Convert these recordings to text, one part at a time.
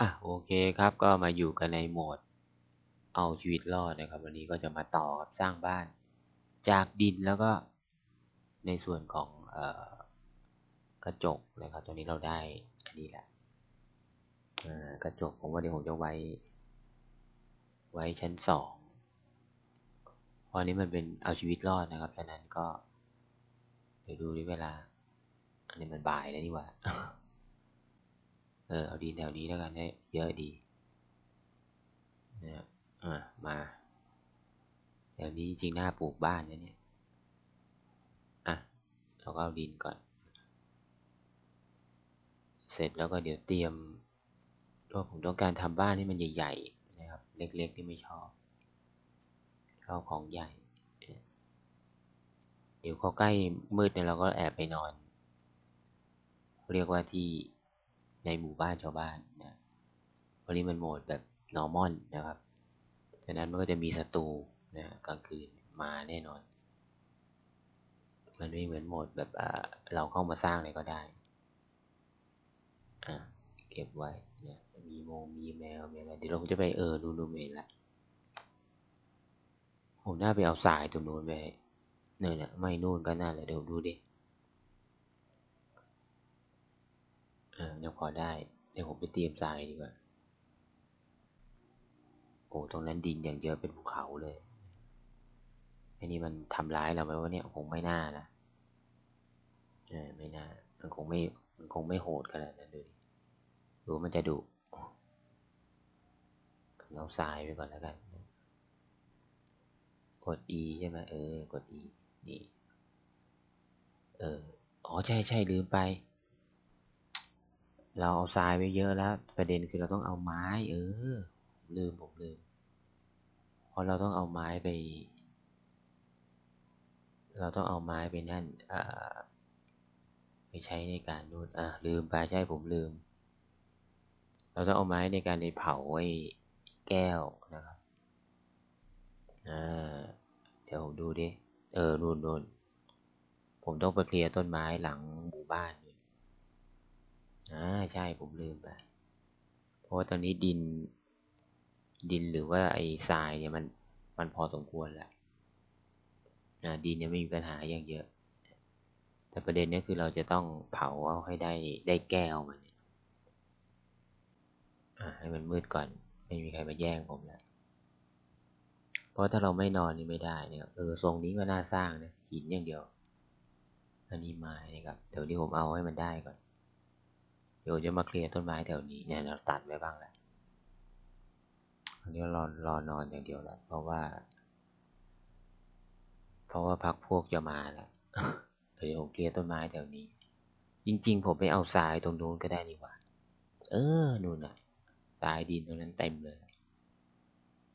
อะโอเคครับก็มาอยู่กันในโหมด เอาชีวิตรอดนะครับ วันนี้ก็จะมาต่อกับสร้างบ้าน จากดินแล้วก็ในส่วนของออกระจกนะครับตัวนี้เราได้อันนี้แหละกระจกผมว่าเดี๋ยวผมจะไว้ ไว้ชั้นสองเพราะนี้มันเป็นเอาชีวิตรอดนะครับฉะนั้นก็ เดี๋ยวดูดิเวลา อันนี้มันบ่ายแล้วนี่หว่า เออเอาดินแถวนี้แล้วกันได้เยอะดีนะอ่ามาแถวนี้จริงหน้าปลูกบ้านนะเนี่ยอะเราก็เอาดินก่อน เสร็จแล้วก็เดี๋ยวเตรียมตัวผมต้องการทำบ้านที่มันใหญ่ๆนะครับ เล็กๆที่ไม่ชอบชอบของใหญ่ เดี๋ยวเขาใกล้มืดเนี่ยเราก็แอบไปนอน เรียกว่าที่ ในหมู่บ้านชาวบ้านนะวันนี้มันโหมดแบบ normal นะครับฉะนั้นมันก็จะมีศัตรูนะกลางคืนมาแน่นอน มันไม่เหมือนโหมดแบบเราเข้ามาสร้างอะไรก็ได้ อะเก็บไว้เนี่ยมีโมมีแมวมีอะไรเดี๋ยวเราจะไปเออดูดูเมนละผมน่าไปเอาสายตรงนู้นไปเนี่ยเนี่ยไม่นู่นก็น่าเลยเดี๋ยวดูดิอ่า ยังพอได้เดี๋ยวผมไปเตรียมทรายดีกว่า โอ้ตรงนั้นดินอย่างเยอะเป็นภูเขาเลยอันนี้มันทำร้ายเราไหมวะเนี่ยคงไม่น่านะเออไม่น่า มันคงไม่มันคงไม่โหดขนาดนั้นดูดิดูมันจะดุเราทรายไปก่อนแล้วกัน กด E ใช่ไหมเออ กด E นี่ เออ อ๋อ ใช่ใช่ลืมไป เราเอาทรายไปเยอะแล้ว ประเด็นคือเราต้องเอาไม้ เออ ลืมผมลืมเพราะเราต้องเอาไม้ไป เราต้องเอาไม้ไปนั่นอ่าไปใช้ในการนู่นอะลืมไปใช่ผมลืม เราต้องเอาไม้ในการในเผาไอ้แก้วนะครับอ่าเดี๋ยวผมดูดิเออนู่นนู่นผมต้องไปเคลียร์ต้นไม้หลังหมู่บ้าน อ่าใช่ผมลืมไปเพราะว่าตอนนี้ดิน ดินหรือว่าไอ้ทรายเนี่ยมันมันพอสมควรแล้วนะดินเนี่ยไม่มีปัญหาอย่างเยอะ แต่ประเด็นนี้คือเราจะต้องเผาเอาให้ได้ได้แก้วมันอ่าให้มันมืดก่อน ไม่มีใครมาแย่งผมแล้วเพราะถ้าเราไม่นอนนี่ไม่ได้เนี่ยเออทรงนี้ก็น่าสร้างนะหินอย่างเดียว อันนี้ไม้นะครับเดี๋ยวนี้ผมเอาให้มันได้ก่อน ดี๋ยวจะมาเคลียร์ต้นไม้แถวนี้เนี่ยเราตัดไว้บ้างแหละอันนี้รอรอนอนอย่างเดียวแล้วเพราะว่า เพราะว่าพักพวกจะมาแล้วเดี๋ยวผมเคลียร์ต้นไม้แถวนี้ จริง ๆ ผมไปเอาทรายตรงนู้นก็ได้นี่หว่า เออนู่นน่ะทรายดินตรงนั้นเต็มเลย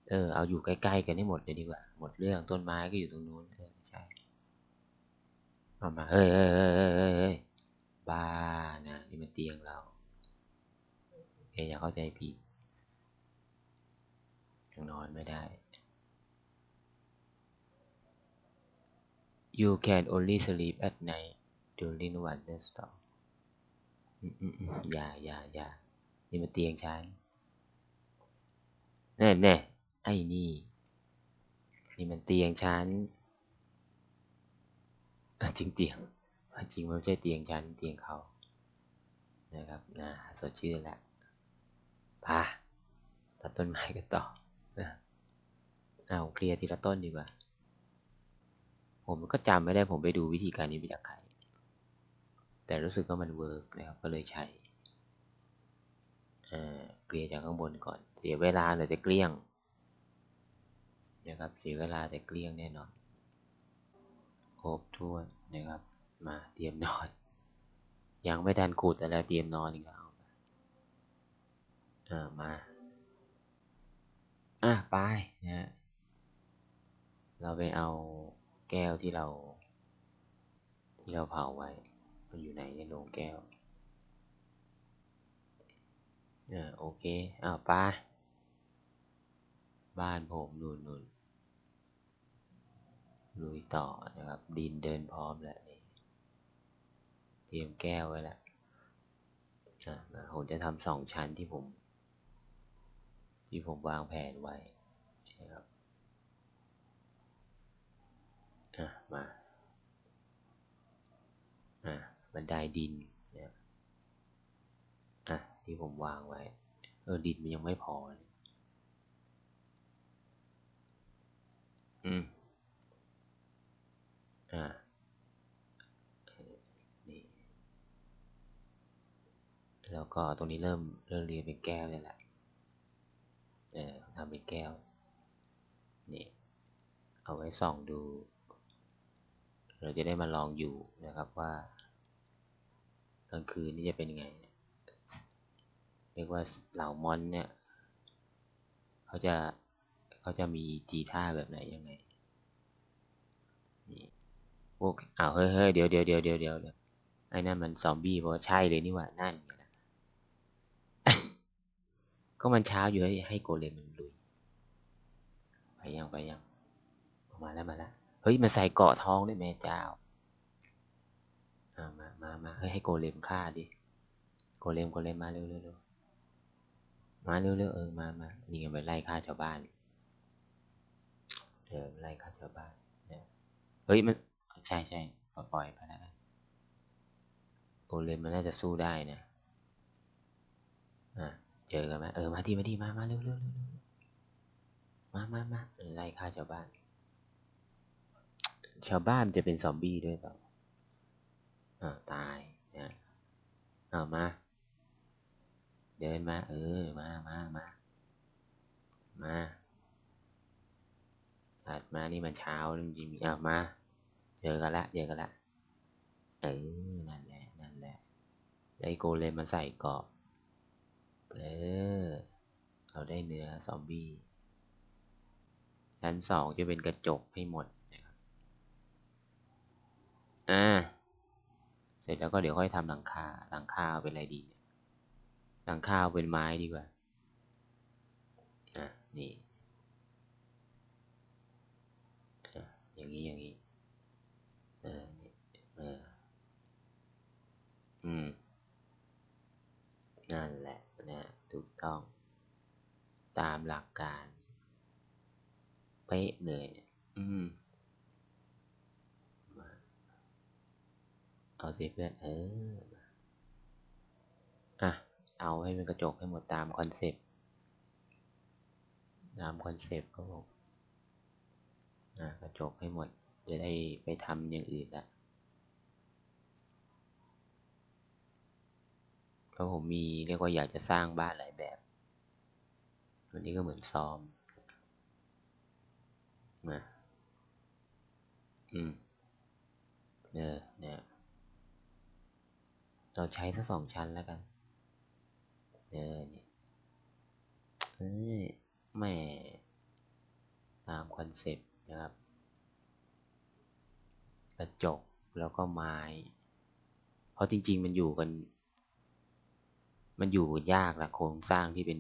เออ เอาอยู่ใกล้ๆกันให้หมดเลยดีกว่า หมดเรื่องต้นไม้ก็อยู่ตรงนู้นใช่มามาเฮ้ยเฮ้ยเฮ้ยเฮ้ย บ้านะนี่มันเตียงเราเออย่าเข้าใจผิดยังนอนไม่ได้ you can only sleep at night during thunderstorm อย่าอย่าอย่านี่มันเตียงฉันแน่แน่ไอ้นี่ นี่มันเตียงฉันจริงเตียง จริงมันไม่ใช่เตียงฉันเตียงเขานะครับนะสดชื่นแล้วพาตัดต้นไม้กันต่อนะเอาเคลียร์ทีละต้นดีกว่า ผมก็จำไม่ได้ผมไปดูวิธีการนี้มาจากใครแต่รู้สึกว่ามันเวิร์กนะครับก็เลยใช้เกลี่ยจากข้างบนก่อน เสียเวลาเลยจะเกลี้ยงนะครับเสียเวลาแต่เกลี้ยงแน่นอนครบถ้วนนะครับ มาเตรียมนอน ยังไม่ทันขุดแต่แล้วเตรียมนอนอีกแล้วเออมา อะไปนะเราไปเอาแก้วที่เรา ที่เราเผาไว้ มันอยู่ไหนในโรงแก้วอ่าโอเคอ้าวไปบ้านผมนู่นนู่นลุยต่อนะครับ ดินเดินพร้อมแล้ว ตรียมแก้วไว้แล้วผมจะทำสองชั้นที่ผม ที่ผมวางแผนไว้นะครับอะมาอะบันไดดินนี่ยอะที่ผมวางไว้ เออดินมันยังไม่พอเลยอืมอ่า แล้วก็ตรงนี้เริ่มเริ่มเรียงเป็นแก้วเลยแหละเออทำเป็นแก้วนี่เอาไว้ส่องดู เราจะได้มาลองอยู่นะครับว่ากลางคืนนี่จะเป็นยังไง เรียกว่าเหล่ามอนเนี่ยเขาจะเขาจะมีทีท่าแบบไหนยังไงนี่โอ้อ้าวเฮ้ยเฮ้ยเดี๋ยวเดี๋ยวเดี๋ยวเดี๋ยวเดี๋ยวไอ้นั่นมันซอมบี้เพราะใช่เลยนี่ว่านั่น ก็มันเช้าอยู่ให้ให้โกเลมมันลุยไปยังไปยังมาแล้วมาแล้วเฮ้ยมันใส่เกาะท้องด้วยแม่เจ้ามามามาเฮ้ยให้โกเลมฆ่าดิโกเลมโกเลมมาเร็วเร็วเร็วมาเร็วเร็วเออมามานี่ไงไปไล่ฆ่าชาวบ้านเออไล่ฆ่าชาวบ้านเนี่ยเฮ้ยมันใช่ใช่ปล่อยไปแล้วกันโกเลมมันน่าจะสู้ได้นะอะ เจอกันไหมเออมาที่มาที่มามาเร็วเร็วเร็วมามามาไล่ฆ่าชาวบ้าน ชาวบ้านจะเป็นซอมบี้ด้วยเปล่าอ่าตายนะเอามา เดินมา เออมามามามาถัดมานี่มันเช้าจริงๆเอามาเจอกันละเจอกันละเออนั่นแหละนั่นแหละไอโกเลมมันใส่เกาะ เออ เราได้เนื้อซอมบี้ ชั้นสองจะเป็นกระจกให้หมดนะครับ อ่า เสร็จแล้วก็เดี๋ยวค่อยทำหลังคา หลังคาเป็นอะไรดี หลังคาเป็นไม้ดีกว่า อะ นี่อะอย่างนี้อย่างนี้ เออเออ อืม นั่นแหละ นะ ถูกต้อง ตามหลักการเป๊ะเลยอืมเอาสิเพื่อนเอออะ เอาให้เป็นกระจกให้หมดตามคอนเซปต์ตามคอนเซปต์ครับผมอะกระจกให้หมดจะได้ไปทำอย่างอื่นละ เพราะผมมีเรียกว่าอยากจะสร้างบ้านหลายแบบ วันนี้ก็เหมือนซ้อมมาอืมเออเนี่ย เราใช้สักสองชั้นแล้วกัน เออนี่เอ้ยแม่ตามคอนเซปต์นะครับกระจกแล้วก็ไม้ เพราะจริง ๆ มันอยู่กัน มันอยู่ยากละโครงสร้างที่เป็น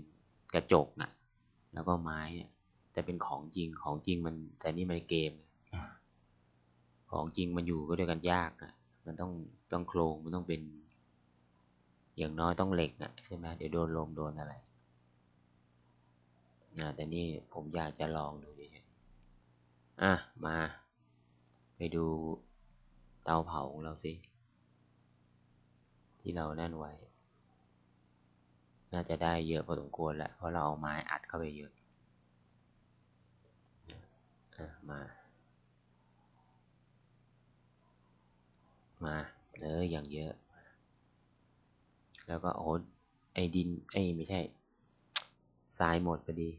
กระจกนะแล้วก็ไม้เนี่ยแต่เป็นของจริงของจริงมัน แต่นี่มันเกม ของจริงมันอยู่ก็ด้วยกันยากนะมันต้องต้องโครงมันต้องเป็น อย่างน้อยต้องเหล็กนะใช่ไหมเดี๋ยวโดนลมโดนอะไรนะแต่นี่ผมอยากจะลองดูเฉยๆอะมา ไปดูเตาเผาของเราสิ ที่เรานั่นไว้ น่าจะได้เยอะพอสมควรแหละเพราะเราเอาไม้อัดเข้าไปเยอะอะมา มาเอออย่างเยอะ แล้วก็โอ้ไอดินไอไม่ใช่ทรายหมดพอดี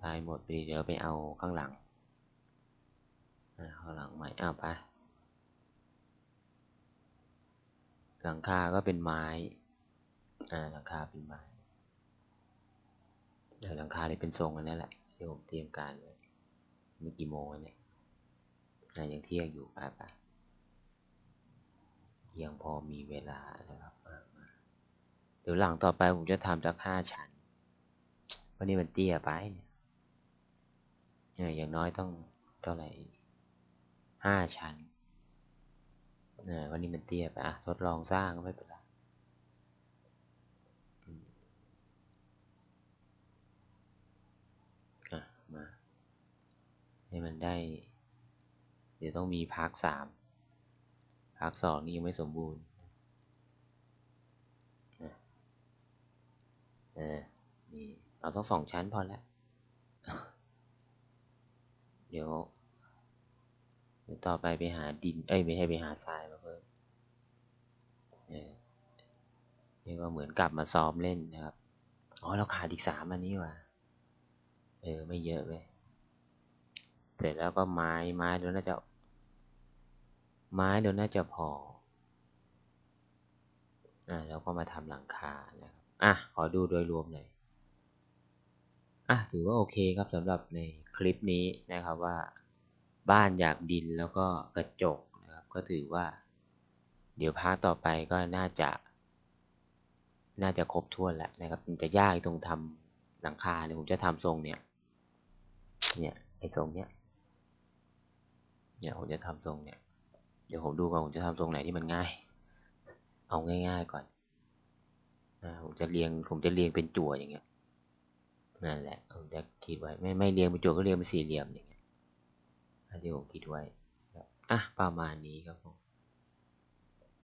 ทรายหมดพอดี เดี๋ยวไปเอาข้างหลังข้างหลังใหม่อ้าวไปหลังคาก็เป็นไม้ หลังคาเป็นไม้เดี๋ยวหลังคาเนี่ยเป็นทรงอันนี้แหละที่ผมเตรียมการไว้มีกี่โมงเนี่ยอ่ายังเที่ยงอยู่ไปไปยังพอมีเวลานะครับเดี๋ยวหลังต่อไปผมจะทำสักห้าชั้นวันนี้มันเตี้ยไปเนี่ยอย่างน้อยต้องเท่าไหร่ห้าชั้นนะวันนี้มันเตี้ยไปอะทดลองสร้างก็ไม่เป็นไร มา ให้มันได้ เดี๋ยวต้องมีพาร์ทสามพาร์ทสองนี่ยังไม่สมบูรณ์นะเออนี่เอาต้องสองชั้นพอแล้วเดี๋ยวเดี๋ยวต่อไปไปหาดิน เอ้ยไม่ใช่ไปหาทรายมาเพิ่มเออนี่ก็เหมือนกลับมาซ้อมเล่นนะครับ อ๋อเราขาดอีกสามอันนี้ว่ะ เออไม่เยอะเว้ยเสร็จแล้วก็ไม้ไม้เดี๋ยวน่าจะ ไม้เดี๋ยวน่าจะพออ่าแล้วก็มาทำหลังคานะครับอะขอดูโดยรวมหน่อยอะถือว่าโอเคครับสำหรับในคลิปนี้นะครับว่า บ้านอยากดินแล้วก็กระจกนะครับ ก็ถือว่า เดี๋ยวพาร์ทต่อไปก็น่าจะ น่าจะครบถ้วนแล้วนะครับมันจะยากตรงทำหลังคาเนี่ยผมจะทำทรงเนี่ย เนี่ยไอ้ทรงเนี้ยเนี่ยผมจะทำทรงเนี่ยเดี๋ยวผมดูก่อนผมจะทำทรงไหนที่มันง่าย เอาง่ายๆก่อนนะผมจะเรียงผมจะเรียงเป็นจั่วอย่างเงี้ยนั่นแหละผมจะคิดไว้ไม่ไม่เรียงเป็นจั่วก็เรียงเป็นสี่เหลี่ยมอย่างเงี้ยที่ผมคิดไว้อะประมาณนี้ครับผม